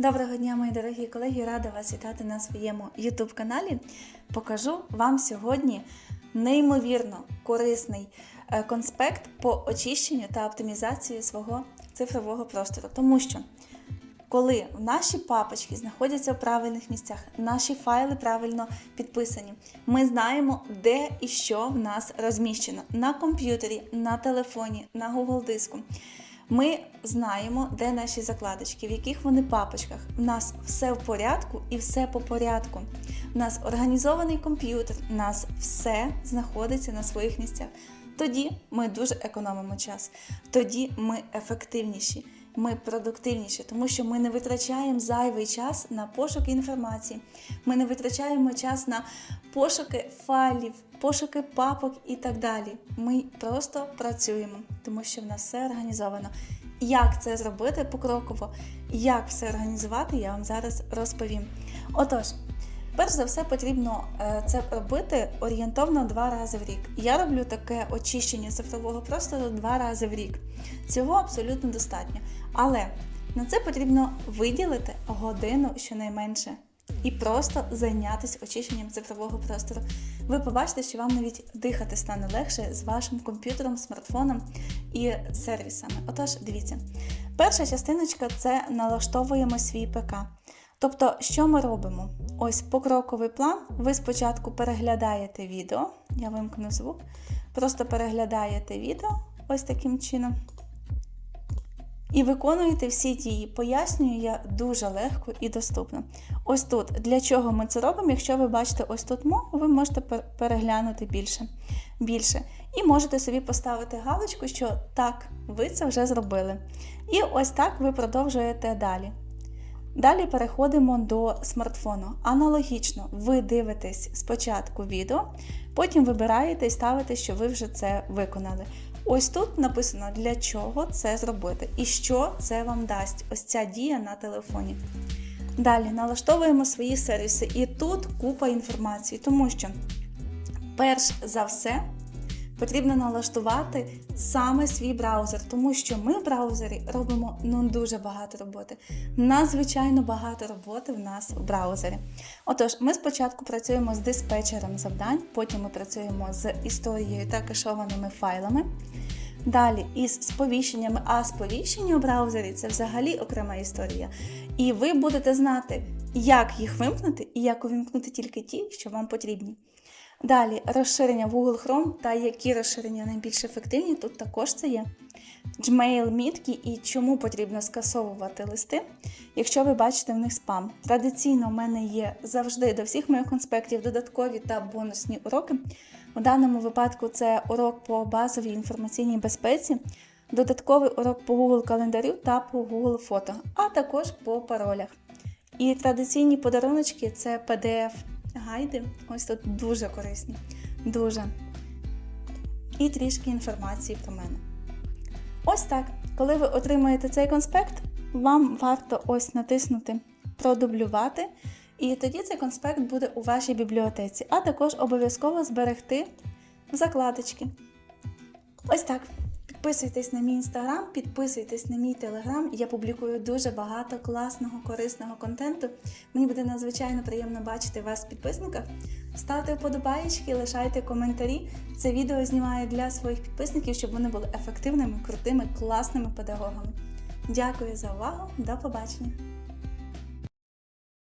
Доброго дня, мої дорогі колеги! Рада вас вітати на своєму YouTube каналі. Покажу вам сьогодні неймовірно корисний е, конспект по очищенню та оптимізації свого цифрового простору. Тому що коли наші папочки знаходяться в правильних місцях, наші файли правильно підписані, ми знаємо, де і що в нас розміщено на комп'ютері, на телефоні, на Google диску. Ми знаємо, де наші закладочки, в яких вони папочках. У нас все в порядку і все по порядку. У нас організований комп'ютер, у нас все знаходиться на своїх місцях. Тоді ми дуже економимо час, тоді ми ефективніші, ми продуктивніші, тому що ми не витрачаємо зайвий час на пошуки інформації, ми не витрачаємо час на пошуки файлів, пошуки папок і так далі. Ми просто працюємо, тому що в нас все організовано. Як це зробити покроково, як все організувати, я вам зараз розповім. Отож, перш за все, потрібно е, це робити орієнтовно два рази в рік. Я роблю таке очищення цифрового простору два рази в рік. Цього абсолютно достатньо. Але на це потрібно виділити годину щонайменше і просто зайнятися очищенням цифрового простору. Ви побачите, що вам навіть дихати стане легше з вашим комп'ютером, смартфоном і сервісами. Отож, дивіться, перша частиночка це налаштовуємо свій ПК. Тобто, що ми робимо? Ось покроковий план. Ви спочатку переглядаєте відео, я вимкну звук, просто переглядаєте відео ось таким чином. І виконуєте всі дії. Пояснюю я дуже легко і доступно. Ось тут для чого ми це робимо. Якщо ви бачите ось тут мову, ви можете переглянути більше. більше. І можете собі поставити галочку, що так, ви це вже зробили. І ось так ви продовжуєте далі. Далі переходимо до смартфону. Аналогічно, ви дивитесь спочатку відео, потім вибираєте і ставите, що ви вже це виконали. Ось тут написано, для чого це зробити і що це вам дасть ось ця дія на телефоні. Далі налаштовуємо свої сервіси, і тут купа інформації, тому що, перш за все, потрібно налаштувати саме свій браузер, тому що ми в браузері робимо ну, дуже багато роботи. Надзвичайно багато роботи в нас в браузері. Отож, ми спочатку працюємо з диспетчером завдань, потім ми працюємо з історією та кешованими файлами. Далі із сповіщеннями, а сповіщення у браузері це взагалі окрема історія. І ви будете знати, як їх вимкнути і як увімкнути тільки ті, що вам потрібні. Далі розширення в Google Chrome та які розширення найбільш ефективні, тут також це є. Gmail мітки і чому потрібно скасовувати листи, якщо ви бачите в них спам. Традиційно в мене є завжди до всіх моїх конспектів додаткові та бонусні уроки. У даному випадку це урок по базовій інформаційній безпеці, додатковий урок по Google календарю та по Google фото, а також по паролях. І традиційні подаруночки це PDF гайди. Ось тут дуже корисні. Дуже. І трішки інформації про мене. Ось так. Коли ви отримаєте цей конспект, вам варто ось натиснути Продублювати. І тоді цей конспект буде у вашій бібліотеці, а також обов'язково зберегти закладочки. Ось так. Підписуйтесь на мій інстаграм, підписуйтесь на мій телеграм. Я публікую дуже багато класного, корисного контенту. Мені буде надзвичайно приємно бачити вас в підписниках. Ставте вподобаєчки, лишайте коментарі. Це відео знімаю для своїх підписників, щоб вони були ефективними, крутими, класними педагогами. Дякую за увагу, до побачення!